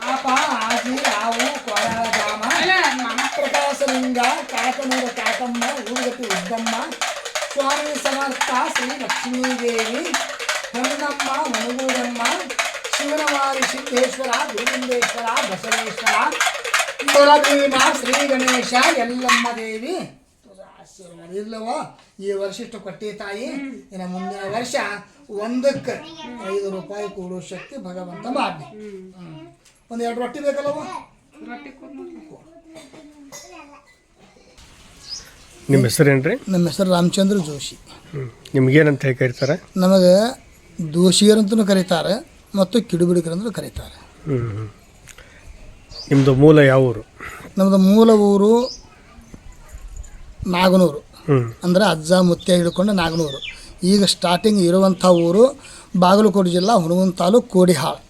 ಪಾಪ ಆಜಿ ಆವು ಜಾಮ ಪ್ರಕಾಶಲಿಂಗ ಕಾಕನೂರ ಕಾಕಮ್ಮ ಊರುಗತಿ ಉದ್ದಮ್ಮ ಸ್ವಾಮಿ ಸಮರ್ಥ ಶ್ರೀ ಲಕ್ಷ್ಮೀದೇವಿ ಹೊನ್ನಮ್ಮ ಮನುಗೂರಮ್ಮ ಶಿವನವಾರಿ ಸಿದ್ದೇಶ್ವರ ಗೋವಿಂದೇಶ್ವರ ಬಸವೇಶ್ವರ ಕುಲಭೀಮ ಶ್ರೀ ಗಣೇಶ ಎಲ್ಲಮ್ಮ ದೇವಿ. ಆಶೀರ್ವಾದ ಇರ್ಲವ ಈ ವರ್ಷ ಇಷ್ಟು ಕೊಟ್ಟಿ ತಾಯಿ. ಇನ್ನು ಮುಂದಿನ ವರ್ಷ ಒಂದಕ್ಕೆ ಐದು ರೂಪಾಯಿ ಕೊಡೋ ಶಕ್ತಿ ಭಗವಂತ ಮಾಡಿ ಒಂದು ಎರಡು ರೊಟ್ಟಿ ಬೇಕಲ್ಲವ ನಿಮ್ಮ ಹೆಸರೇನ್ರಿ? ನಮ್ಮ ಹೆಸರು ರಾಮಚಂದ್ರ ಜೋಶಿ. ನಿಮ್ಗೇನಂತ ಹೇಳಿ ಕರೀತಾರೆ? ನಮಗೆ ದೋಷಿಯರಂತೂ ಕರೀತಾರೆ ಮತ್ತು ಕಿಡುಬಿಡಿಗರಂತೂ ಕರೀತಾರೆ. ನಿಮ್ಮದು ಮೂಲ ಯಾವ ಊರು? ನಮ್ಮದು ಮೂಲ ಊರು ನಾಗನೂರು. ಅಂದ್ರೆ ಅಂದರೆ ಅಜ್ಜ ಮುತ್ಯ ಹಿಡ್ಕೊಂಡು ನಾಗನೂರು. ಈಗ ಸ್ಟಾರ್ಟಿಂಗ್ ಇರುವಂಥ ಊರು ಬಾಗಲಕೋಟೆ ಜಿಲ್ಲಾ ಹುಣಗುಂದ ತಾಲೂಕು ಕೋಡಿಹಾಳ್.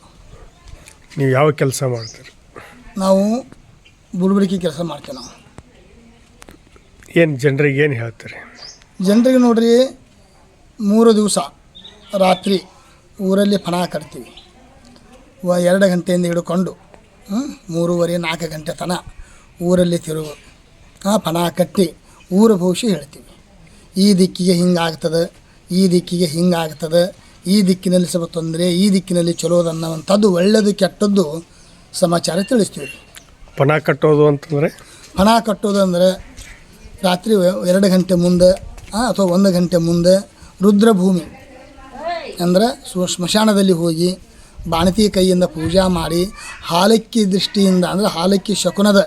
ನೀವು ಯಾವ ಕೆಲಸ ಮಾಡ್ತೀರಿ? ನಾವು ಬುಡ್ಬುಡಿಕೆ ಕೆಲಸ ಮಾಡ್ತೀವಿ ನಾವು. ಏನು ಜನರಿಗೆ ಏನು ಹೇಳ್ತೀರಿ? ಜನರಿಗೆ ನೋಡ್ರಿ ಮೂರು ದಿವಸ ರಾತ್ರಿ ಊರಲ್ಲಿ ಪಣ ಕಟ್ತೀವಿ. ವ ಎರಡು ಗಂಟೆಯಿಂದ ಹಿಡ್ಕೊಂಡು ಮೂರುವರೆ ನಾಲ್ಕು ಗಂಟೆ ತನ ಊರಲ್ಲಿ ತಿರುಗು ಆ ಪಣ ಕಟ್ಟಿ ಊರ ಭವಿಷ್ಯ ಹೇಳ್ತೀವಿ. ಈ ದಿಕ್ಕಿಗೆ ಹಿಂಗಾಗ್ತದೆ ಈ ದಿಕ್ಕಿಗೆ ಹಿಂಗಾಗ್ತದೆ ಈ ದಿಕ್ಕಿನಲ್ಲಿ ಸ್ವಲ್ಪ ತೊಂದರೆ ಈ ದಿಕ್ಕಿನಲ್ಲಿ ಚಲೋದನ್ನೋವಂಥದ್ದು ಒಳ್ಳೆಯದು ಕೆಟ್ಟದ್ದು ಸಮಾಚಾರ ತಿಳಿಸ್ತೀವಿ. ಪಣ ಕಟ್ಟೋದು ಅಂತಂದರೆ? ಪಣ ಕಟ್ಟೋದು ಅಂದರೆ ರಾತ್ರಿ ಎರಡು ಗಂಟೆ ಮುಂದೆ ಅಥವಾ ಒಂದು ಗಂಟೆ ಮುಂದೆ ರುದ್ರಭೂಮಿ ಅಂದರೆ ಸ್ಮಶಾನದಲ್ಲಿ ಹೋಗಿ ಬಾಣತಿ ಕೈಯಿಂದ ಪೂಜಾ ಮಾಡಿ ಹಾಲಕ್ಕಿ ದೃಷ್ಟಿಯಿಂದ ಅಂದರೆ ಹಾಲಕ್ಕಿ ಶಕುನದ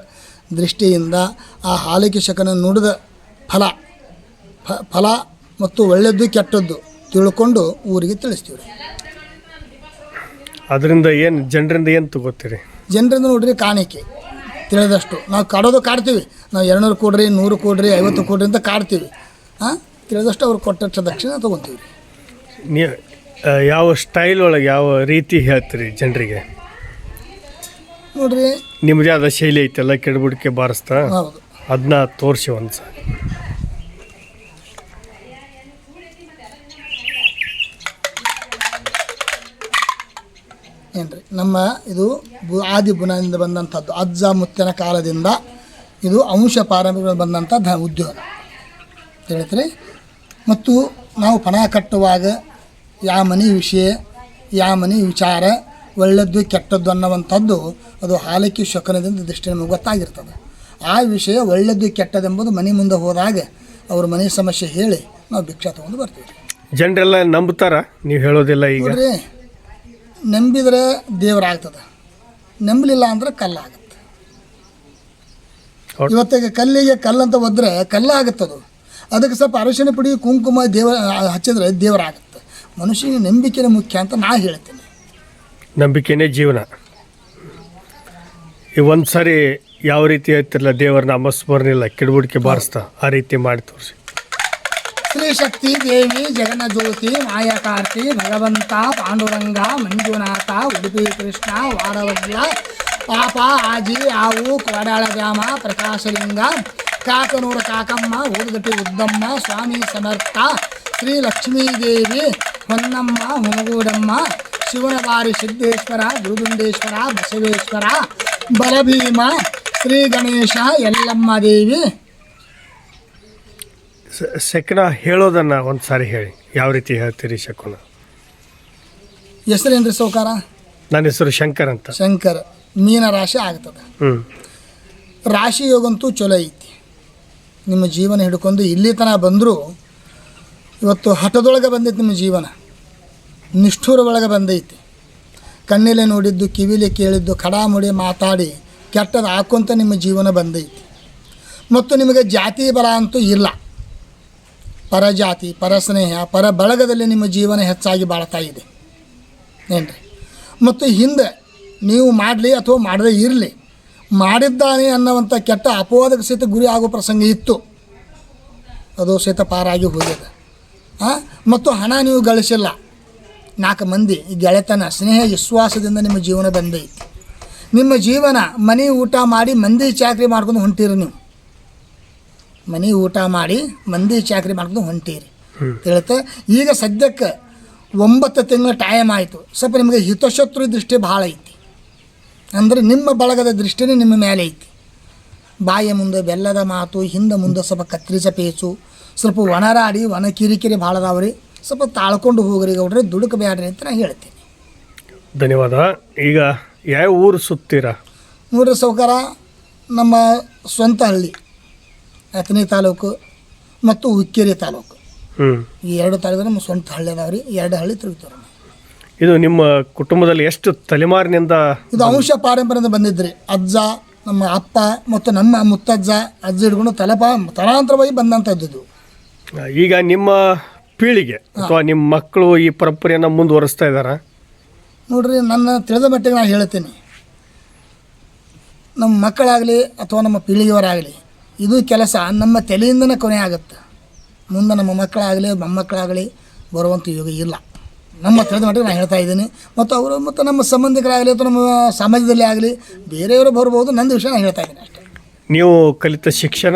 ದೃಷ್ಟಿಯಿಂದ ಆ ಹಾಲಕ್ಕಿ ಶಕುನ ನುಡಿದ ಫಲ ಫ ಫಲ ಮತ್ತು ಒಳ್ಳೆಯದು ಕೆಟ್ಟದ್ದು. ತಿಳ್ಕೊಂಡು ಊರಿಗೆ ತಿಳಿಸ್ತೀವಿ ರೀ ಅದರಿಂದ ಏನು ಜನರಿಂದ ಏನು ತಗೋತೀರಿ? ಜನರಿಂದ ನೋಡ್ರಿ ಕಾಣಿಕೆ. ತಿಳಿದಷ್ಟು. ನಾವು ಕಾಡೋದು ಕಾಡ್ತೀವಿ. ನಾವು ಎರಡುನೂರು ಕೊಡ್ರಿ ನೂರು ಕೊಡ್ರಿ ಐವತ್ತು ಕೊಡ್ರಿ ಅಂತ ಕಾಡ್ತೀವಿ. ಹಾಂ? ತಿಳಿದಷ್ಟು ಅವ್ರು ಕೊಟ್ಟಷ್ಟು ದಕ್ಷಿಣ ತೊಗೊತೀವಿ ನೀವು ಯಾವ ಸ್ಟೈಲ್ ಒಳಗೆ ಯಾವ ರೀತಿ ಹೇಳ್ತೀರಿ ಜನರಿಗೆ? ನೋಡ್ರಿ. ನಿಮ್ಮದೇ ಆದ ಶೈಲಿ ಐತೆಲ್ಲ ಕೆಡಬಿಡಿಕೆ ಬಾರಿಸ್ತಾ? ಹೌದು. ಅದನ್ನ ತೋರಿಸಿ ಒಂದು ಸಲ ಏನ್ರಿ ನಮ್ಮ ಇದು ಬು ಆದಿ ಬುನಾದಿಂದ ಬಂದಂಥದ್ದು ಅಜ್ಜ ಮುತ್ತಿನ ಕಾಲದಿಂದ ಇದು ಅಂಶ ಪಾರಂಪರಿಕಗಳು ಬಂದಂಥ ಧ ಉದ್ಯೋಗ. ತಿಳಿತ್ರಿ? ಮತ್ತು ನಾವು ಪಣ ಕಟ್ಟುವಾಗ ಯಾವ ಮನೆ ವಿಷಯ ಯಾವ ಮನೆ ವಿಚಾರ ಒಳ್ಳೆಯದು ಕೆಟ್ಟದ್ದು ಅನ್ನುವಂಥದ್ದು ಅದು ಹಾಲಕ್ಕಿ ಶಕನದಿಂದ ದೃಷ್ಟಿ ನಮಗೆ ಗೊತ್ತಾಗಿರ್ತದೆ. ಆ ವಿಷಯ ಒಳ್ಳೆಯದು ಕೆಟ್ಟದೆಂಬುದು ಮನೆ ಮುಂದೆ ಹೋದಾಗ ಅವ್ರ ಮನೆ ಸಮಸ್ಯೆ ಹೇಳಿ ನಾವು ಭಿಕ್ಷಾ ತೊಗೊಂಡು ಬರ್ತೀವಿ. ಜನರೆಲ್ಲ ನಂಬ್ತಾರ? ನೀವು ಹೇಳೋದಿಲ್ಲ ಈಗ. ನಂಬಿದ್ರೆ ದೇವರಾಗ್ತದೆ. ನಂಬಲಿಲ್ಲ ಅಂದ್ರೆ ಕಲ್ಲಾಗುತ್ತೆ. ಇವತ್ತಿಗೆ ಕಲ್ಲಿಗೆ ಕಲ್ಲಂತ ಒದ್ರೆ ಕಲ್ಲಾಗುತ್ತದು. ಅದಕ್ಕೆ ಸ್ವಲ್ಪ ಅರಶಿನ ಪುಡಿ ಕುಂಕುಮ ದೇವ ಹಚ್ಚಿದ್ರೆ ದೇವರಾಗುತ್ತೆ. ಮನುಷ್ಯನ ನಂಬಿಕೆನೇ ಮುಖ್ಯ ಅಂತ ನಾ ಹೇಳ್ತೀನಿ. ನಂಬಿಕೆನೇ ಜೀವನ. ಈ ಒಂದು ಸಾರಿ ಯಾವ ರೀತಿ ಹೇಳ್ತಿರಲ್ಲ ದೇವರ ಇಲ್ಲ ಕಿಡಬುಡಿಕೆ ಬಾರಿಸ್ತಾ ಆ ರೀತಿ ಮಾಡಿ ತೋರಿಸಿ. ಶ್ರೀ ಶಕ್ತಿ ದೇವಿ ಜಗನ ಜ್ಯೋತಿ ಮಾಯಕಾರ್ತಿ ಭಗವಂತ ಪಾಂಡುರಂಗ ಮಂಜುನಾಥ ಉಡುಪಿ ಕೃಷ್ಣ ವಾರವಗ್ಲ ಪಾಪ ಆಜಿ ಆವು ಕೋಡಾಳ ಗ್ರಾಮ ಪ್ರಕಾಶಲಿಂಗ ಕಾಕನೂರ ಕಾಕಮ್ಮ ಊರುಗಟ್ಟಿ ಉದ್ದಮ್ಮ ಸ್ವಾಮಿ ಸಮರ್ಥ ಶ್ರೀ ಲಕ್ಷ್ಮೀದೇವಿ ಹೊನ್ನಮ್ಮ ಹುಮಗೂಡಮ್ಮ ಶಿವನವಾರಿ ಸಿದ್ದೇಶ್ವರ ಗುರುಗುಂಡೇಶ್ವರ ಬಸವೇಶ್ವರ ಬಲಭೀಮ ಶ್ರೀ ಗಣೇಶ ಎಲ್ಲಮ್ಮ ದೇವಿ ಸ- ಶಕುನ ಹೇಳೋದನ್ನು ಒಂದು ಸಾರಿ ಹೇಳಿ. ಯಾವ ರೀತಿ ಹೇಳ್ತೀರಿ ಶಕುನ? ಹೆಸರೇನ್ರಿ ಸೌಕಾರ ನನ್ನ ಹೆಸರು ಶಂಕರ್ ಅಂತ. ಶಂಕರ. ಮೀನ ರಾಶಿ ಆಗ್ತದೆ. ಹ್ಞೂ ರಾಶಿ ಯೋಗಂತೂ ಚಲೋ ಐತಿ. ನಿಮ್ಮ ಜೀವನ ಹಿಡ್ಕೊಂಡು ಇಲ್ಲಿ ತನಕ ಬಂದರೂ ಇವತ್ತು ಹಠದೊಳಗೆ ಬಂದೈತಿ ನಿಮ್ಮ ಜೀವನ. ನಿಷ್ಠೂರ ಒಳಗೆ ಬಂದೈತಿ. ಕಣ್ಣಿಲೆ ನೋಡಿದ್ದು ಕಿವಿಲೆ ಕೇಳಿದ್ದು ಕಡಾಮುಡಿ ಮಾತಾಡಿ ಕೆಟ್ಟದ್ದು ಹಾಕೊಂತ ನಿಮ್ಮ ಜೀವನ ಬಂದೈತಿ. ಮತ್ತು ನಿಮಗೆ ಜಾತಿ ಬಲ ಅಂತೂ ಇಲ್ಲ. ಪರಜಾತಿ, ಪರಸ್ನೇಹ ಪರ ಬಳಗದಲ್ಲಿ ನಿಮ್ಮ ಜೀವನ ಹೆಚ್ಚಾಗಿ ಬಾಳ್ತಾ ಇದೆ. ಏನ್ರಿ? ಮತ್ತು ಹಿಂದೆ ನೀವು ಮಾಡಲಿ ಅಥವಾ ಮಾಡದೇ ಇರಲಿ, ಮಾಡಿದ್ದಾನೆ ಅನ್ನುವಂಥ ಕೆಟ್ಟ ಅಪವಾದಕ್ಕೆ ಸಹಿತ ಗುರಿ ಆಗೋ ಪ್ರಸಂಗ ಇತ್ತು. ಅದು ಸಹಿತ ಪಾರಾಗಿ ಹೋಗಿದೆ. ಹಾಂ ಮತ್ತು ಹಣ ನೀವು ಗಳಿಸಿಲ್ಲ. ನಾಲ್ಕು ಮಂದಿ ಗೆಳೆತನ, ಸ್ನೇಹ, ವಿಶ್ವಾಸದಿಂದ ನಿಮ್ಮ ಜೀವನ ಬಂದೈತಿ. ನಿಮ್ಮ ಜೀವನ ಮನೆ ಊಟ ಮಾಡಿ ಮಂದಿ ಚಾಕರಿ ಮಾಡ್ಕೊಂಡು ಹೊಂಟಿರಿ ನೀವು. ಮನೆ ಊಟ ಮಾಡಿ ಮಂದಿ ಚಾಕ್ರಿ ಮಾಡ್ಕೊಂಡು ಹೊಂಟೀರಿ. ಹೇಳ್ತಾ ಈಗ ಸದ್ಯಕ್ಕೆ ಒಂಬತ್ತು ತಿಂಗಳ ಟೈಮ್ ಆಯಿತು. ಸ್ವಲ್ಪ ನಿಮಗೆ ಹಿತಶತ್ರು ದೃಷ್ಟಿ ಭಾಳ ಐತಿ. ಅಂದರೆ ನಿಮ್ಮ ಬಳಗದ ದೃಷ್ಟಿನೇ ನಿಮ್ಮ ಮೇಲೆ ಐತಿ. ಬಾಯ ಮುಂದೆ ಬೆಲ್ಲದ ಮಾತು ಹಿಂದೆ ಮುಂದೆ ಸ್ವಲ್ಪ ಕತ್ತರಿಸ ಪೇಚು ಸ್ವಲ್ಪ ಒಣರಾಡಿ ಒಣ ಕಿರಿಕಿರಿ ಭಾಳ ಅದಾವ್ರಿ ಸ್ವಲ್ಪ ತಾಳ್ಕೊಂಡು ಹೋಗ್ರಿ ಗೌಡ್ರಿ ದುಡುಕಬೇಡ್ರಿ ಅಂತ ನಾನು ಹೇಳ್ತೀನಿ. ಧನ್ಯವಾದ. ಈಗ ಯಾವ ಊರು ಸುತ್ತೀರಾ? ನೋಡ್ರಿ ಸೌಕಾರ ನಮ್ಮ ಸ್ವಂತ ಹಳ್ಳಿ. ಅಥಣಿ ತಾಲೂಕು ಮತ್ತು ಉಕ್ಕೇರಿ ತಾಲೂಕು. ಹ್ಞೂ ಈ ಎರಡು ತಾಲೂಕು ನಮ್ಮ ಸ್ವಂತ ಹಳ್ಳಿ ಅದಾವ್ರಿ ಎರಡು ಹಳ್ಳಿ ತಿರುಗ್ತೀವ್ರಿ ಇದು ನಿಮ್ಮ ಕುಟುಂಬದಲ್ಲಿ ಎಷ್ಟು ತಲೆಮಾರಿನಿಂದ ಇದು ಅಂಶ ಪಾರಂಪರ್ಯದಿಂದ ಬಂದಿದ್ರಿ. ಅಜ್ಜ ನಮ್ಮ ಅಪ್ಪ ಮತ್ತು ನಮ್ಮ ಮುತ್ತಜ್ಜ ಅಜ್ಜ ಹಿಡ್ಕೊಂಡು ತಲೆಪಾ ತಲಾಂತರವಾಗಿ ಬಂದಂಥದ್ದು ಇದು ಈಗ ನಿಮ್ಮ ಪೀಳಿಗೆ ಅಥವಾ ನಿಮ್ಮ ಮಕ್ಕಳು ಈ ಪರಂಪರೆಯನ್ನು ಮುಂದುವರಿಸ್ತಾ ಇದ್ದಾರೆ ನೋಡ್ರಿ ನನ್ನ ತಿಳಿದ ಮಟ್ಟಿಗೆ ನಾನು ಹೇಳ್ತೀನಿ. ನಮ್ಮ ಮಕ್ಕಳಾಗಲಿ ಅಥವಾ ನಮ್ಮ ಪೀಳಿಗೆಯವರಾಗಲಿ ಇದು ಕೆಲಸ ನಮ್ಮ ತಲೆಯಿಂದನೇ ಕೊನೆ ಆಗುತ್ತೆ. ಮುಂದೆ ನಮ್ಮ ಮಕ್ಕಳಾಗಲಿ ಮೊಮ್ಮಕ್ಕಳಾಗಲಿ ಬರುವಂಥ ಯುಗ ಇಲ್ಲ. ನಮ್ಮ ತಿಳಿದ ಮಟ್ಟಿಗೆ ನಾನು ಹೇಳ್ತಾ ಇದ್ದೀನಿ. ಮತ್ತು ಅವರು ಮತ್ತು ನಮ್ಮ ಸಂಬಂಧಿಕರಾಗಲಿ ಅಥವಾ ನಮ್ಮ ಸಮಾಜದಲ್ಲಿ ಆಗಲಿ ಬೇರೆಯವರು ಬರ್ಬೋದು ನನ್ನ ವಿಷಯ ನಾನು ಹೇಳ್ತಾ ಇದ್ದೀನಿ ಅಷ್ಟೇ. ನೀವು ಕಲಿತ ಶಿಕ್ಷಣ?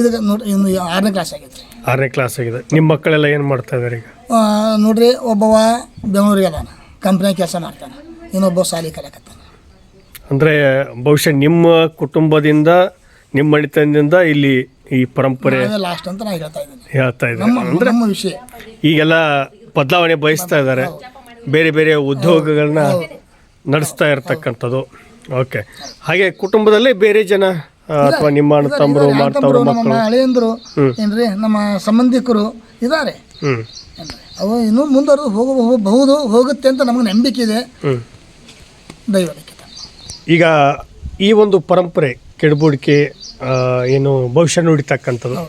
ಇದಕ್ಕೆ ನೋಡಿ ಇನ್ನು ಆರನೇ ಕ್ಲಾಸ್ ಆಗೈತೆ ರೀ ಆರನೇ ಕ್ಲಾಸ್ ಆಗಿದೆ. ನಿಮ್ಮ ಮಕ್ಕಳೆಲ್ಲ ಏನು ಮಾಡ್ತಾ ಇದ್ದಾರೆ ಈಗ? ನೋಡ್ರಿ ಒಬ್ಬವ ಬೆಂಗಳೂರಿಗೆ ಅದಾನ ಕಂಪ್ನಿಯಾಗ ಕೆಲಸ ಮಾಡ್ತಾನೆ. ಇನ್ನೊಬ್ಬ ಸಾಲಿ ಕಲಿಯಕತ್ತಾನ. ಅಂದರೆ ಬಹುಶಃ ನಿಮ್ಮ ಕುಟುಂಬದಿಂದ ನಿಮ್ಮ ಮಣಿತನದಿಂದ ಇಲ್ಲಿ ಈ ಪರಂಪರೆ ಲಾಸ್ಟ್ ಅಂತ ನಾನು ಹೇಳ್ತಾ ಇದ್ದೀನಿ. ಹೇಳ್ತಾ ಇದ್ದಾರೆ ನಮ್ಮ ನಮ್ಮ ವಿಷಯ. ಈಗೆಲ್ಲ ಬದಲಾವಣೆ ಬಯಸ್ತಾ ಇದ್ದಾರೆ. ಬೇರೆ ಬೇರೆ ಉದ್ಯೋಗಗಳನ್ನ ನಡೆಸ್ತಾ ಇರ್ತಕ್ಕಂಥದ್ದು. ಓಕೆ. ಹಾಗೆ ಕುಟುಂಬದಲ್ಲೇ ಬೇರೆ ಜನ ಅಥವಾ ನಿಮ್ಮ ಅಣ್ಣ ತಮ್ಮರು ಮಾಡ್ತಾವ್ರು ನಮ್ಮ ಮಕ್ಕಳು? ಹಳೆಯಂದರು ಏನ್ರಿ ನಮ್ಮ ಸಂಬಂಧಿಕರು ಇದ್ದಾರೆ. ಹ್ಞೂ ಅವು ಇನ್ನೂ ಮುಂದುವರೆದು ಹೋಗ ಹೋಗಬಹುದು ಹೋಗುತ್ತೆ ಅಂತ ನಮಗೆ ನಂಬಿಕೆ ಇದೆ. ಹ್ಞೂ ಈಗ ಈ ಒಂದು ಪರಂಪರೆ ಕೆಡಬುಡಿಕೆ ಏನು ಭವಿಷ್ಯ ನುಡಿತಕ್ಕಂಥದ್ದು.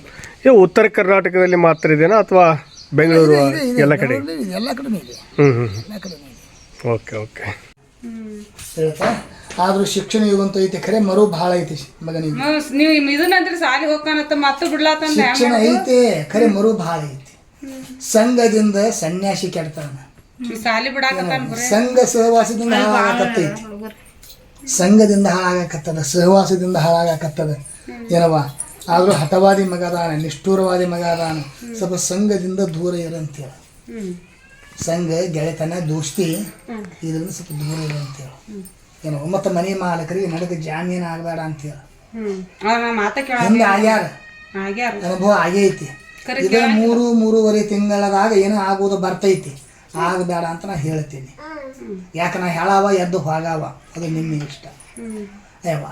ಇದು ಉತ್ತರ ಕರ್ನಾಟಕದಲ್ಲಿ ಮಾತ್ರ ಇದೆಯಾ ಅಥವಾ ಬೆಂಗಳೂರು ಎಲ್ಲ ಕಡೆ? ಎಲ್ಲ ಕಡೆ ಹ್ಞೂ ಹ್ಞೂ ಓಕೆ ಓಕೆ. ಹೇಳ್ತಾ ಆದ್ರೂ ಶಿಕ್ಷಣ ಯುಗಂತ ಐತಿ ಖರೆ ಮರು ಭಾಳ ಐತಿ ಮಗನಿಗೆ. ನೀವು ಇದನ್ನಂದ್ರೆ ಸಾಲಿ ಹೋಗ್ಕಾನತ್ತ ಮತ್ತೆ ಬಿಡ್ಲಾತ ಶಿಕ್ಷಣ ಐತೆ ಖರೆ ಮರು ಭಾಳ ಐತಿ. ಸಂಘದಿಂದ ಸನ್ಯಾಸಿ ಕೆಡ್ತಾನ. ಸಾಲಿ ಬಿಡಾಕತ್ತಾನ ಸಂಘ ಸಹವಾಸದಿಂದ ಹಾಳಾಗಕತ್ತೈತಿ. ಸಂಘದಿಂದ ಹಾಳಾಗಕತ್ತದ ಸಹವಾಸದಿಂದ ಹಾಳಾಗಕತ್ತದ. ಏನವ ಆದರೂ ಹಠವಾದಿ ಮಗ ಅದಾನೆ ನಿಷ್ಠೂರವಾದಿ ಮಗ ಅದಾನೆ. ಸ್ವಲ್ಪ ಸಂಘದಿಂದ ದೂರ ಇರಂತೇಳಿ ಸಂಘ ಗೆಳೆತನ ದೋಸ್ತಿ ಇದರಿಂದ ಸ್ವಲ್ಪ ದೂರ ಇರಂತೇಳಿ ಏನೋ ಮತ್ತು ಮನೆ ಮಾಲಕರಿಗೆ ನಡೆದ ಜಾಮೀನು ಆಗಬೇಡ ಅಂತೇಳಿ. ಹಿಂಗೆ ಆಗ್ಯಾರ? ಅನುಭವ ಆಗೇ ಐತಿ. ಕರೆ ಇದೇ ಮೂರು ಮೂರುವರೆ ತಿಂಗಳದಾಗ ಏನೋ ಆಗೋದು ಬರ್ತೈತಿ. ಆಗಬೇಡ ಅಂತ ನಾ ಹೇಳ್ತೀನಿ. ಯಾಕೆ ನಾ ಹೇಳಾವ ಎದ್ದು ಹೋಗಾವ. ಅದು ನಿಮ್ಮ ಇಷ್ಟ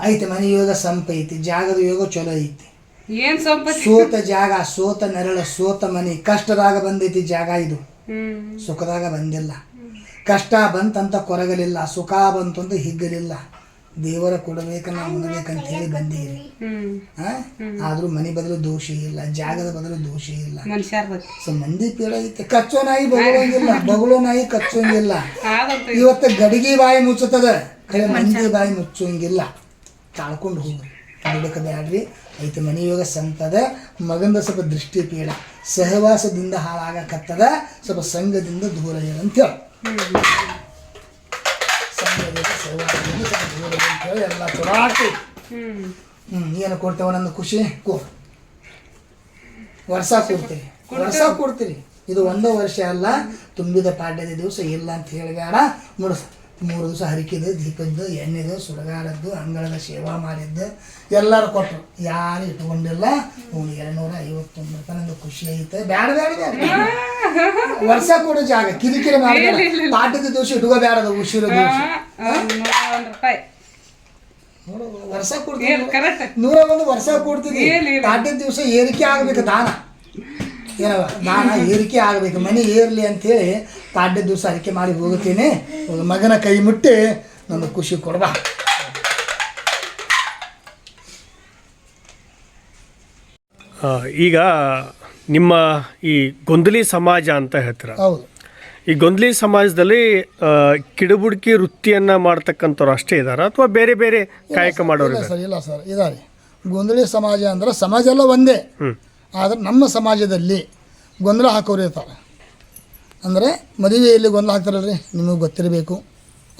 ಐತಿ ಮನೆ ಯೋಗ ಸಂಪ ಐತಿ ಜಾಗದ ಯೋಗ ಚಲೋ ಐತಿ. ಏನ್ ಸಂಪ? ಸೋತ ಜಾಗ ಸೋತ ನೆರಳು ಸೋತ ಮನೆ ಕಷ್ಟದಾಗ ಬಂದೈತಿ ಜಾಗ ಇದು. ಸುಖದಾಗ ಬಂದಿಲ್ಲ. ಕಷ್ಟ ಬಂತಂತ ಕೊರಗಲಿಲ್ಲ ಸುಖ ಬಂತು ಅಂತ ಹಿಗ್ಗಲಿಲ್ಲ. ದೇವರ ಕೊಡಬೇಕ ನಾವು ಉಣಬೇಕಂತ ಹೇಳಿ ಆ? ಆದ್ರೂ ಮನೆ ಬದಲು ದೋಷ ಇಲ್ಲ ಜಾಗದ ಬದಲು ದೋಷ ಇಲ್ಲ. ಸೊ ಮಂದಿ ಪೀಡ ಐತೆ. ಕಚ್ಚೋ ನಾಯಿ ಬಗಳೋಂಗಿಲ್ಲ ಬಗಳೋ ನಾಯಿ ಕಚ್ಚೋಂಗಿಲ್ಲ. ಇವತ್ತು ಗಡಿಗೆ ಬಾಯಿ ಮುಚ್ಚುತ್ತದ. ಖರೆ ಮಂದಿ ಬಾಯಿ ಮುಚ್ಚೋಂಗಿಲ್ಲ ತಾಳ್ಕೊಂಡು ಹೋಗ್ರಿ ಬೇಡ್ರಿ ಐತೆ ಮನೆಯೋಗ ಸಂತದ ಮಗಂದ ಸ್ವಲ್ಪ ದೃಷ್ಟಿ ಪೀಡ. ಸಹವಾಸದಿಂದ ಹಾಳಾಗಕತ್ತದ ಸ್ವಲ್ಪ ಸಂಘದಿಂದ ದೂರ ಇರ ಅಂತೇಳಿ ಸಂಘದಿಂದ ಸಹವಾಸದಿಂದ ದೂರ ಅಂತೇಳಿ ಎಲ್ಲ ಚಲೋ ಆಗ್ತೈತಿ ಹ್ಮ್. ಹ್ಞೂ ಏನು ಕೊಡ್ತೇವೆ ನನ್ನ ಖುಷಿ? ಕೋ. ವರ್ಷ ಕೊಡ್ತೀರಿ ವರ್ಷ ಕೊಡ್ತೀರಿ ಇದು ಒಂದೇ ವರ್ಷ ಅಲ್ಲ ತುಂಬಿದ ಪಾಡ್ಯದ ದಿವಸ ಇಲ್ಲ ಅಂತ ಹೇಳಬೇಡ. ನೋಡು ಮೂರು ದಿವಸ ಹರಿಕೆದು ದೀಪದ್ದು ಎಣ್ಣೆದು ಸುಡಗಾಡದ್ದು ಅಂಗಳದ ಸೇವಾ ಮಾಡಿದ್ದು ಎಲ್ಲರೂ ಕೊಟ್ಟರು ಯಾರು ಇಟ್ಕೊಂಡಿಲ್ಲ. ಅವ್ನು ಎರಡುನೂರ ಐವತ್ತೊಂದು ರೂಪಾಯಿ ನಂದು ಖುಷಿ ಐತೆ ಬ್ಯಾಡ ಬ್ಯಾಡ ಬ್ಯಾಡ. ವರ್ಷ ಕೊಡೋ ಜಾಗ ಕಿರಿಕಿರಿ ಮಾಡಿದ್ರೆ ಪಾಠದ ದಿವಸ ಇಟ್ಕೋಬೇಡದು ಉಸಿರು ದಿವಸ ವರ್ಷ ಕೊಡ್ತೀವಿ ಕರೆಕ್ಟ್? ನೂರ ಒಂದು ವರ್ಷ ಕೊಡ್ತೀವಿ ಪಾಠದ ದಿವಸ ಏರಿಕೆ ಆಗ್ಬೇಕು ದಾನ. ಏನವ? ನಾನು ಏರಿಕೆ ಆಗಬೇಕು ಮನೆ ಏರಲಿ ಅಂತೇಳಿ ಪಾಡ್ಯ ದಿವಸ ಅರಿಕೆ ಮಾಡಿ ಹೋಗುತ್ತೇನೆ. ಮಗನ ಕೈ ಮುಟ್ಟಿ ನನ್ನ ಖುಷಿ ಕೊಡ್ಬಾ ಆ, ಈಗ ನಿಮ್ಮ ಈ ಗೊಂದಲಿ ಸಮಾಜ ಅಂತ ಹೇಳ್ತೀರ? ಹೌದು. ಈ ಗೊಂದಲಿ ಸಮಾಜದಲ್ಲಿ ಕಿಡುಬುಡುಕಿ ವೃತ್ತಿಯನ್ನು ಮಾಡ್ತಕ್ಕಂಥವ್ರು ಅಷ್ಟೇ ಇದ್ದಾರೆ ಅಥವಾ ಬೇರೆ ಬೇರೆ ಕಾಯಕ ಮಾಡೋರು ಇಲ್ಲ ಸರ್ ಇಲ್ಲ ಸರ್ ಇದಾರೆ. ಗೊಂದಲಿ ಸಮಾಜ ಅಂದ್ರೆ ಸಮಾಜ ಎಲ್ಲ ಒಂದೇ. ಆದರೆ ನಮ್ಮ ಸಮಾಜದಲ್ಲಿ ಗೊಂದಲ ಹಾಕೋರು ಇರ್ತಾರೆ. ಅಂದರೆ ಮದುವೆಯಲ್ಲಿ ಗೊಂದಲ ಹಾಕ್ತಾರಲ್ರಿ? ನಿಮಗೆ ಗೊತ್ತಿರಬೇಕು.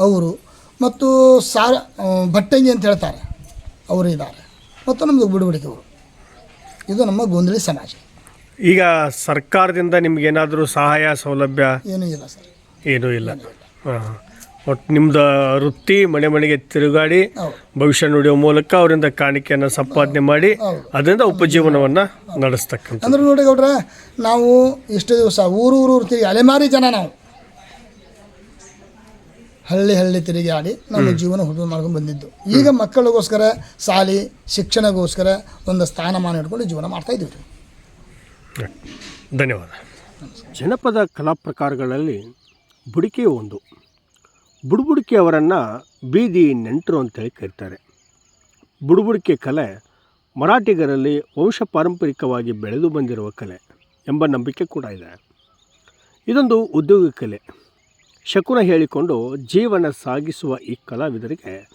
ಅವರು ಮತ್ತು ಸಾರ ಭಟ್ಟಂಗಿ ಅಂತ ಹೇಳ್ತಾರೆ. ಅವರು ಇದ್ದಾರೆ. ಮತ್ತು ನಮ್ಮದು ಬಿಡುಗಡೆಗೆ ಇದು ನಮ್ಮ ಗೊಂದಲಿ ಸಮಾಜ. ಈಗ ಸರ್ಕಾರದಿಂದ ನಿಮ್ಗೇನಾದರೂ ಸಹಾಯ ಸೌಲಭ್ಯ? ಏನೂ ಇಲ್ಲ ಸರ್. ಏನೂ ಇಲ್ಲ. ಹಾಂ. ಒಟ್ಟು ನಿಮ್ದು ವೃತ್ತಿ ಮನೆ ಮನೆಗೆ ತಿರುಗಾಡಿ ಭವಿಷ್ಯ ನುಡಿಯುವ ಮೂಲಕ ಅವರಿಂದ ಕಾಣಿಕೆಯನ್ನು ಸಂಪಾದನೆ ಮಾಡಿ ಅದರಿಂದ ಉಪಜೀವನವನ್ನು ನಡೆಸ್ತಕ್ಕಂಥ ಅಂದ್ರೆ ನೋಡಿ ಗೌಡ್ರ ನಾವು ಇಷ್ಟು ದಿವಸ ಊರು ಊರು ತಿರುಗಿ ಅಲೆಮಾರಿ ಜನ ನಾವು. ಹಳ್ಳಿ ಹಳ್ಳಿ ತಿರುಗಿ ಆಡಿ ನಮ್ಮ ಜೀವನ ಹುಟ್ಟು ಮಾಡ್ಕೊಂಡು ಬಂದಿದ್ದು. ಈಗ ಮಕ್ಕಳಿಗೋಸ್ಕರ ಸಾಲಿ ಶಿಕ್ಷಣಗೋಸ್ಕರ ಒಂದು ಸ್ಥಾನಮಾನ ಹಿಡ್ಕೊಂಡು ಜೀವನ ಮಾಡ್ತಾ ಇದ್ದೀವಿ ರೀ. ಧನ್ಯವಾದ. ಜನಪದ ಕಲಾ ಪ್ರಕಾರಗಳಲ್ಲಿ ಬುಡಿಕೆ ಒಂದು. ಬುಡುಬುಡಿಕೆ ಅವರನ್ನು ಬೀದಿ ನೆಂಟರು ಅಂತೇಳಿ ಕರೀತಾರೆ. ಬುಡುಬುಡಿಕೆ ಕಲೆ ಮರಾಠಿಗರಲ್ಲಿ ವಂಶ ಪಾರಂಪರಿಕವಾಗಿ ಬೆಳೆದು ಬಂದಿರುವ ಕಲೆ ಎಂಬ ನಂಬಿಕೆ ಕೂಡ ಇದೆ. ಇದೊಂದು ಉದ್ಯೋಗ ಕಲೆ. ಶಕುನ ಹೇಳಿಕೊಂಡು ಜೀವನ ಸಾಗಿಸುವ ಈ ಕಲಾವಿದರಿಗೆ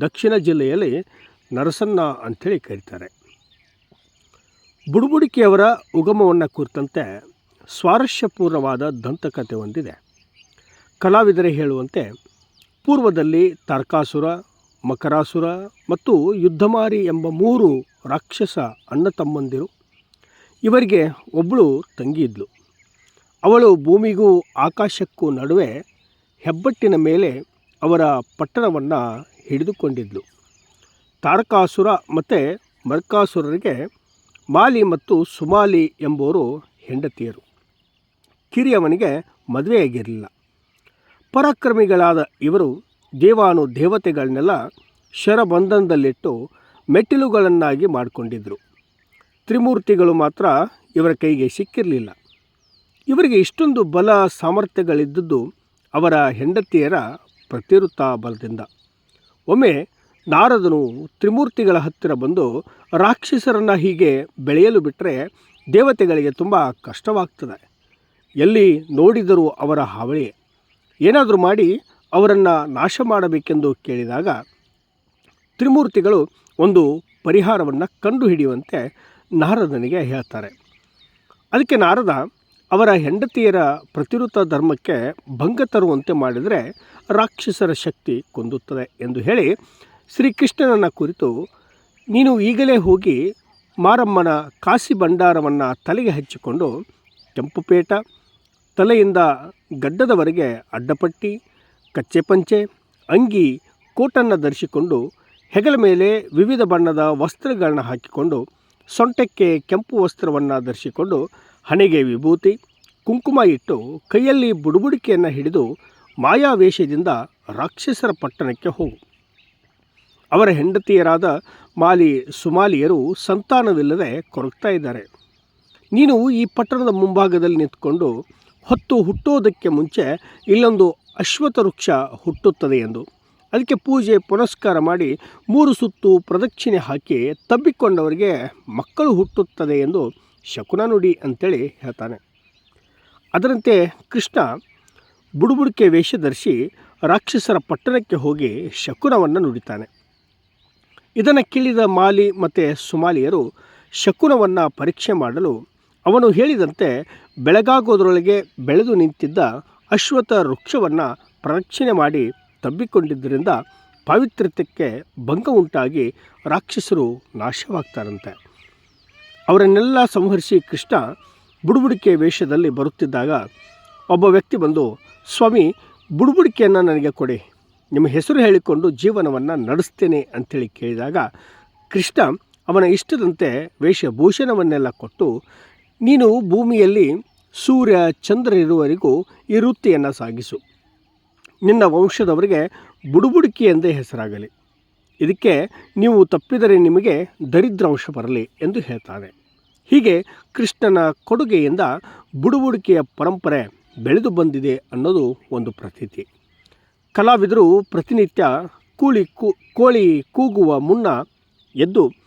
ದಕ್ಷಿಣ ಜಿಲ್ಲೆಯಲ್ಲಿ ನರಸನ್ನ ಅಂಥೇಳಿ ಕರೀತಾರೆ. ಬುಡುಬುಡಿಕೆಯವರ ಉಗಮವನ್ನು ಕುರಿತಂತೆ ಸ್ವಾರಸ್ಯಪೂರ್ಣವಾದ ದಂತಕಥೆ ಹೊಂದಿದೆ ಕಲಾವಿದರೇ ಹೇಳುವಂತೆ ಪೂರ್ವದಲ್ಲಿ ತಾರ್ಕಾಸುರ, ಮಕರಾಸುರ ಮತ್ತು ಯುದ್ಧಮಾರಿ ಎಂಬ ಮೂರು ರಾಕ್ಷಸ ಅಣ್ಣ ತಮ್ಮಂದಿರು ಇವರಿಗೆ ಒಬ್ಬಳು ತಂಗಿ ಇದ್ಲು ಅವಳು ಭೂಮಿಗೂ ಆಕಾಶಕ್ಕೂ ನಡುವೆ ಹೆಬ್ಬಟ್ಟಿನ ಮೇಲೆ ಅವರ ಪಟ್ಟಣವನ್ನು ಹಿಡಿದುಕೊಂಡಿದ್ಲು. ತಾರಕಾಸುರ ಮತ್ತು ಮರ್ಕಾಸುರರಿಗೆ ಮಾಲಿ ಮತ್ತು ಸುಮಾಲಿ ಎಂಬುವರು ಹೆಂಡತಿಯರು. ಕಿರಿಯವನಿಗೆ ಮದುವೆಯಾಗಿರಲಿಲ್ಲ. ಪರಾಕ್ರಮಿಗಳಾದ ಇವರು ದೇವಾನು ದೇವತೆಗಳನ್ನೆಲ್ಲ ಶರಬಂಧನದಲ್ಲಿಟ್ಟು ಮೆಟ್ಟಿಲುಗಳನ್ನಾಗಿ ಮಾಡಿಕೊಂಡಿದ್ದರು ತ್ರಿಮೂರ್ತಿಗಳು ಮಾತ್ರ ಇವರ ಕೈಗೆ ಸಿಕ್ಕಿರಲಿಲ್ಲ. ಇವರಿಗೆ ಇಷ್ಟೊಂದು ಬಲ ಸಾಮರ್ಥ್ಯಗಳಿದ್ದದ್ದು ಅವರ ಹೆಂಡತಿಯರ ಪ್ರತಿರುತ್ತ ಬಲದಿಂದ. ಒಮ್ಮೆ ನಾರದನು ತ್ರಿಮೂರ್ತಿಗಳ ಹತ್ತಿರ ಬಂದು ರಾಕ್ಷಸರನ್ನು ಹೀಗೆ ಬೆಳೆಯಲು ಬಿಟ್ಟರೆ ದೇವತೆಗಳಿಗೆ ತುಂಬ ಕಷ್ಟವಾಗ್ತದೆ. ಎಲ್ಲಿ ನೋಡಿದರೂ ಅವರ ಹಾವಳಿ. ಏನಾದರೂ ಮಾಡಿ ಅವರನ್ನು ನಾಶ ಮಾಡಬೇಕೆಂದು ಕೇಳಿದಾಗ ತ್ರಿಮೂರ್ತಿಗಳು ಒಂದು ಪರಿಹಾರವನ್ನು ಕಂಡುಹಿಡಿಯುವಂತೆ ನಾರದನಿಗೆ ಹೇಳ್ತಾರೆ. ಅದಕ್ಕೆ ನಾರದ ಅವರ ಹೆಂಡತಿಯರ ಪ್ರತಿರುತ ಧರ್ಮಕ್ಕೆ ಭಂಗ ತರುವಂತೆ ಮಾಡಿದರೆ ರಾಕ್ಷಸರ ಶಕ್ತಿ ಕುಂದುತ್ತದೆ ಎಂದು ಹೇಳಿ ಶ್ರೀಕೃಷ್ಣನನ್ನು ಕುರಿತು ನೀನು ಈಗಲೇ ಹೋಗಿ ಮಾರಮ್ಮನ ಕಾಸಿ ಭಂಡಾರವನ್ನು ತಲೆಗೆ ಹಚ್ಚಿಕೊಂಡು ಕೆಂಪುಪೇಟ ತಲೆಯಿಂದ ಗಡ್ಡದವರೆಗೆ ಅಡ್ಡಪಟ್ಟಿ, ಕಚ್ಚೆ ಪಂಚೆ, ಅಂಗಿ, ಕೋಟನ್ನು ಧರಿಸಿಕೊಂಡು ಹೆಗಲ ಮೇಲೆ ವಿವಿಧ ಬಣ್ಣದ ವಸ್ತ್ರಗಳನ್ನ ಹಾಕಿಕೊಂಡು ಸೊಂಟಕ್ಕೆ ಕೆಂಪು ವಸ್ತ್ರವನ್ನು ಧರಿಸಿಕೊಂಡು ಹಣೆಗೆ ವಿಭೂತಿ, ಕುಂಕುಮ ಇಟ್ಟು ಕೈಯಲ್ಲಿ ಬುಡುಬುಡಿಕೆಯನ್ನು ಹಿಡಿದು ಮಾಯಾವೇಷದಿಂದ ರಾಕ್ಷಸರ ಪಟ್ಟಣಕ್ಕೆ ಹೋಗು. ಅವರ ಹೆಂಡತಿಯರಾದ ಮಾಲಿ ಸುಮಾಲಿಯರು ಸಂತಾನವಿಲ್ಲದೆ ಕೊರಗ್ತಾ ಇದ್ದಾರೆ. ನೀನು ಈ ಪಟ್ಟಣದ ಮುಂಭಾಗದಲ್ಲಿ ನಿಂತ್ಕೊಂಡು ಹೊತ್ತು ಹುಟ್ಟೋದಕ್ಕೆ ಮುಂಚೆ ಇಲ್ಲೊಂದು ಅಶ್ವಥ ವೃಕ್ಷ ಹುಟ್ಟುತ್ತದೆ ಎಂದು. ಅದಕ್ಕೆ ಪೂಜೆ, ಪುನಸ್ಕಾರ ಮಾಡಿ ಮೂರು ಸುತ್ತು ಪ್ರದಕ್ಷಿಣೆ ಹಾಕಿ ತಬ್ಬಿಕೊಂಡವರಿಗೆ ಮಕ್ಕಳು ಹುಟ್ಟುತ್ತದೆ ಎಂದು ಶಕುನ ನುಡಿ ಅಂತೇಳಿ ಹೇಳ್ತಾನೆ. ಅದರಂತೆ ಕೃಷ್ಣ ಬುಡುಬುಡಿಕೆ ವೇಷ ಧರಿಸಿ ರಾಕ್ಷಸರ ಪಟ್ಟಣಕ್ಕೆ ಹೋಗಿ ಶಕುನವನ್ನು ನುಡಿತಾನೆ. ಇದನ್ನು ಕೇಳಿದ ಮಾಲಿ ಮತ್ತು ಸುಮಾಲಿಯರು ಶಕುನವನ್ನು ಪರೀಕ್ಷೆ ಮಾಡಲು ಅವನು ಹೇಳಿದಂತೆ ಬೆಳಗಾಗೋದ್ರೊಳಗೆ ಬೆಳೆದು ನಿಂತಿದ್ದ ಅಶ್ವತ್ಥ ವೃಕ್ಷವನ್ನು ಪ್ರದಕ್ಷಿಣೆ ಮಾಡಿ ತಬ್ಬಿಕೊಂಡಿದ್ದರಿಂದ ಪಾವಿತ್ರ್ಯಕ್ಕೆ ಭಂಗ ಉಂಟಾಗಿ ರಾಕ್ಷಸರು ನಾಶವಾಗ್ತಾರಂತೆ. ಅವರನ್ನೆಲ್ಲ ಸಂಹರಿಸಿ ಕೃಷ್ಣ ಬುಡುಬುಡಿಕೆ ವೇಷದಲ್ಲಿ ಬರುತ್ತಿದ್ದಾಗ ಒಬ್ಬ ವ್ಯಕ್ತಿ ಬಂದು, ಸ್ವಾಮಿ, ಬುಡುಬುಡಿಕೆಯನ್ನು ನನಗೆ ಕೊಡಿ. ನಿಮ್ಮ ಹೆಸರು ಹೇಳಿಕೊಂಡು ಜೀವನವನ್ನು ನಡೆಸ್ತೇನೆ ಅಂಥೇಳಿ ಕೇಳಿದಾಗ ಕೃಷ್ಣ ಅವನ ಇಷ್ಟದಂತೆ ವೇಷಭೂಷಣವನ್ನೆಲ್ಲ ಕೊಟ್ಟು ನೀನು ಭೂಮಿಯಲ್ಲಿ ಸೂರ್ಯ, ಚಂದ್ರ ಇರುವವರೆಗೂ ಈ ವೃತ್ತಿಯನ್ನು ಸಾಗಿಸು. ನಿನ್ನ ವಂಶದವರಿಗೆ ಬುಡುಬುಡುಕಿ ಎಂದೇ ಹೆಸರಾಗಲಿ. ಇದಕ್ಕೆ ನೀವು ತಪ್ಪಿದರೆ ನಿಮಗೆ ದರಿದ್ರಾಂಶ ಬರಲಿ ಎಂದು ಹೇಳ್ತಾನೆ. ಹೀಗೆ ಕೃಷ್ಣನ ಕೊಡುಗೆಯಿಂದ ಬುಡುಬುಡುಕಿಯ ಪರಂಪರೆ ಬೆಳೆದು ಬಂದಿದೆ ಅನ್ನೋದು ಒಂದು ಪ್ರತೀತಿ. ಕಲಾವಿದರು ಪ್ರತಿನಿತ್ಯ ಕೂಳಿ ಕೂ, ಕೋಳಿ ಕೂಗುವ ಮುನ್ನ ಎದ್ದು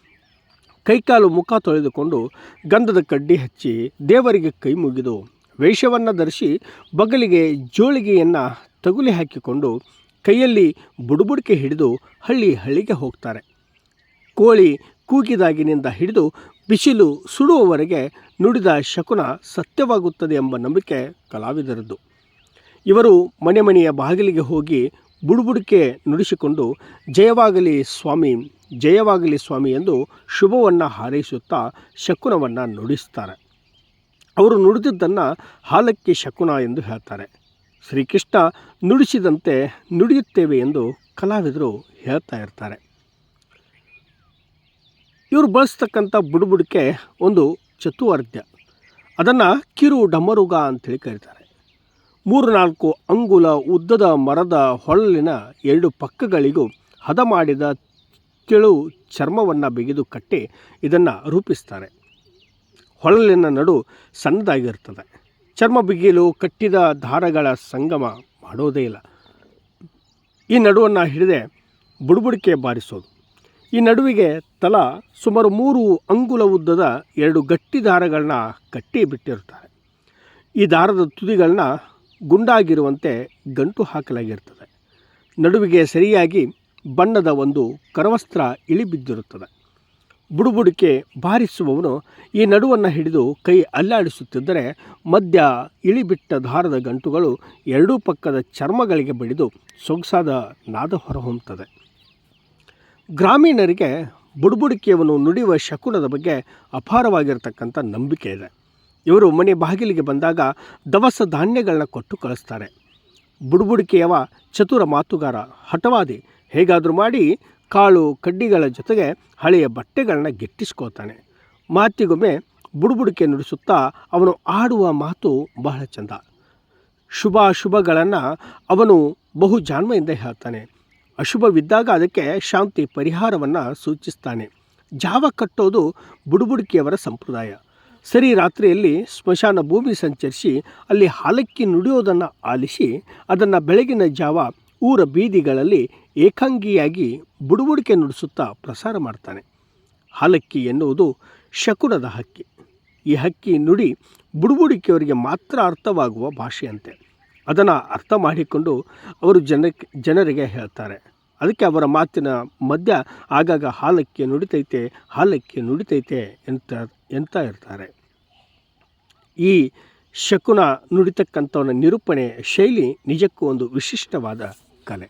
ಕೈಕಾಲು ಮುಖ ತೊಳೆದುಕೊಂಡು ಗಂಧದ ಕಡ್ಡಿ ಹಚ್ಚಿ ದೇವರಿಗೆ ಕೈ ಮುಗಿದು ವೇಷವನ್ನು ಧರಿಸಿ ಬಗಲಿಗೆ ಜೋಳಿಗೆಯನ್ನು ತಗುಲಿ ಹಾಕಿಕೊಂಡು ಕೈಯಲ್ಲಿ ಬುಡುಬುಡಿಕೆ ಹಿಡಿದು ಹಳ್ಳಿ ಹಳ್ಳಿಗೆ ಹೋಗ್ತಾರೆ. ಕೋಳಿ ಕೂಗಿದಾಗಿನಿಂದ ಹಿಡಿದು ಬಿಸಿಲು ಸುಡುವವರೆಗೆ ನುಡಿದ ಶಕುನ ಸತ್ಯವಾಗುತ್ತದೆ ಎಂಬ ನಂಬಿಕೆ ಕಲಾವಿದರದ್ದು. ಇವರು ಮನೆ ಮನೆಯ ಬಾಗಿಲಿಗೆ ಹೋಗಿ ಬುಡುಬುಡಿಕೆ ನುಡಿಸಿಕೊಂಡು ಜಯವಾಗಲಿ ಸ್ವಾಮಿ ಜಯವಾಗಲಿ ಸ್ವಾಮಿ ಎಂದು ಶುಭವನ್ನು ಹಾರೈಸುತ್ತಾ ಶಕುನವನ್ನು ನುಡಿಸ್ತಾರೆ. ಅವರು ನುಡಿದಿದ್ದನ್ನು ಹಾಲಕ್ಕಿ ಶಕುನ ಎಂದು ಹೇಳ್ತಾರೆ. ಶ್ರೀಕೃಷ್ಣ ನುಡಿಸಿದಂತೆ ನುಡಿಯುತ್ತೇವೆ ಎಂದು ಕಲಾವಿದರು ಹೇಳ್ತಾ ಇರ್ತಾರೆ. ಇವರು ಬಳಸ್ತಕ್ಕಂಥ ಬುಡುಬುಡಿಕೆ ಒಂದು ಚತುವರ್ಧ್ಯ ಅದನ್ನು ಕಿರು ಡಮರುಗ ಅಂತೇಳಿ ಕರೀತಾರೆ. ಮೂರು ನಾಲ್ಕು ಅಂಗುಲ ಉದ್ದದ ಮರದ ಹೊಳಲಿನ ಎರಡು ಪಕ್ಕಗಳಿಗೂ ಹದ ಮಾಡಿದ ತಿಳು ಚರ್ಮವನ್ನು ಬಿಗಿದು ಕಟ್ಟಿ ಇದನ್ನು ರೂಪಿಸ್ತಾರೆ. ಹೊಳಲಿನ ನಡು ಸಣ್ಣದಾಗಿರ್ತದೆ. ಚರ್ಮ ಬಿಗಿಯಲು ಕಟ್ಟಿದ ದಾರಗಳ ಸಂಗಮ ಮಾಡೋದೇ ಇಲ್ಲ. ಈ ನಡುವನ್ನು ಹಿಡಿದೆ ಬುಡುಬುಡಿಕೆ ಬಾರಿಸೋದು. ಈ ನಡುವಿಗೆ ತಲಾ ಸುಮಾರು ಮೂರು ಅಂಗುಲ ಉದ್ದದ ಎರಡು ಗಟ್ಟಿ ದಾರಗಳನ್ನ ಕಟ್ಟಿ ಬಿಟ್ಟಿರ್ತಾರೆ ಈ ದಾರದ ತುದಿಗಳನ್ನ ಗುಂಡಾಗಿರುವಂತೆ ಗಂಟು ಹಾಕಲಾಗಿರ್ತದೆ. ನಡುವಿಗೆ ಸರಿಯಾಗಿ ಬಣ್ಣದ ಒಂದು ಕರವಸ್ತ್ರ ಇಳಿಬಿದ್ದಿರುತ್ತದೆ. ಬುಡುಬುಡಿಕೆ ಬಾರಿಸುವವನು ಈ ನಡುವನ್ನು ಹಿಡಿದು ಕೈ ಅಲ್ಲಾಡಿಸುತ್ತಿದ್ದರೆ ಮಧ್ಯ ಇಳಿಬಿಟ್ಟ ದಾರದ ಗಂಟುಗಳು ಎರಡೂ ಪಕ್ಕದ ಚರ್ಮಗಳಿಗೆ ಬಡಿದು ಸೊಗಸಾದ ನಾದ ಹೊರಹೊಮ್ಮುತ್ತದೆ. ಗ್ರಾಮೀಣರಿಗೆ ಬುಡುಬುಡಿಕೆಯವನು ನುಡಿಯುವ ಶಕುನದ ಬಗ್ಗೆ ಅಪಾರವಾಗಿರ್ತಕ್ಕಂಥ ನಂಬಿಕೆ ಇದೆ. ಇವರು ಮನೆ ಬಾಗಿಲಿಗೆ ಬಂದಾಗ ದವಸ ಧಾನ್ಯಗಳನ್ನ ಕೊಟ್ಟು ಕಳಿಸ್ತಾರೆ. ಬುಡುಬುಡಿಕೆಯವ ಚತುರ ಮಾತುಗಾರ, ಹಠವಾದಿ ಹೇಗಾದರೂ ಮಾಡಿ ಕಾಳು ಕಡ್ಡಿಗಳ ಜೊತೆಗೆ ಹಳೆಯ ಬಟ್ಟೆಗಳನ್ನ ಗಿಟ್ಟಿಸ್ಕೋತಾನೆ. ಮಾತಿಗೊಮ್ಮೆ ಬುಡುಬುಡಿಕೆ ನುಡಿಸುತ್ತಾ ಅವನು ಆಡುವ ಮಾತು ಬಹಳ ಚಂದ. ಶುಭಾಶುಭಗಳನ್ನು ಅವನು ಬಹು ಜಾಣ್ಮೆಯಿಂದ ಹೇಳ್ತಾನೆ. ಅಶುಭವಿದ್ದಾಗ ಅದಕ್ಕೆ ಶಾಂತಿ ಪರಿಹಾರವನ್ನು ಸೂಚಿಸ್ತಾನೆ. ಜಾವ ಕಟ್ಟೋದು ಬುಡುಬುಡಿಕೆಯವರ ಸಂಪ್ರದಾಯ. ಸರಿ ರಾತ್ರಿಯಲ್ಲಿ ಸ್ಮಶಾನ ಭೂಮಿ ಸಂಚರಿಸಿ ಅಲ್ಲಿ ಹಾಲಕ್ಕಿ ನುಡಿಯೋದನ್ನು ಆಲಿಸಿ ಅದನ್ನು ಬೆಳಗಿನ ಜಾವ ಊರ ಬೀದಿಗಳಲ್ಲಿ ಏಕಾಂಗಿಯಾಗಿ ಬುಡುಬುಡಿಕೆ ನುಡಿಸುತ್ತಾ ಪ್ರಸಾರ ಮಾಡ್ತಾನೆ. ಹಾಲಕ್ಕಿ ಎನ್ನುವುದು ಶಕುನದ ಹಕ್ಕಿ. ಈ ಹಕ್ಕಿ ನುಡಿ ಬುಡುಬುಡಿಕೆಯವರಿಗೆ ಮಾತ್ರ ಅರ್ಥವಾಗುವ ಭಾಷೆಯಂತೆ. ಅದನ್ನು ಅರ್ಥ ಮಾಡಿಕೊಂಡು ಅವರು ಜನಕ್ಕೆ ಜನರಿಗೆ ಹೇಳ್ತಾರೆ. ಅದಕ್ಕೆ ಅವರ ಮಾತಿನ ಮಧ್ಯ ಆಗಾಗ ಹಾಲಕ್ಕೆ ನುಡಿತೈತೆ ಹಾಲಕ್ಕೆ ನುಡಿತೈತೆ ಅಂತ ಎಂತ ಇರ್ತಾರೆ. ಈ ಶಕುನ ನುಡಿತಕ್ಕಂಥವನ ನಿರೂಪಣೆ ಶೈಲಿ ನಿಜಕ್ಕೂ ಒಂದು ವಿಶಿಷ್ಟವಾದ ಕಲೆ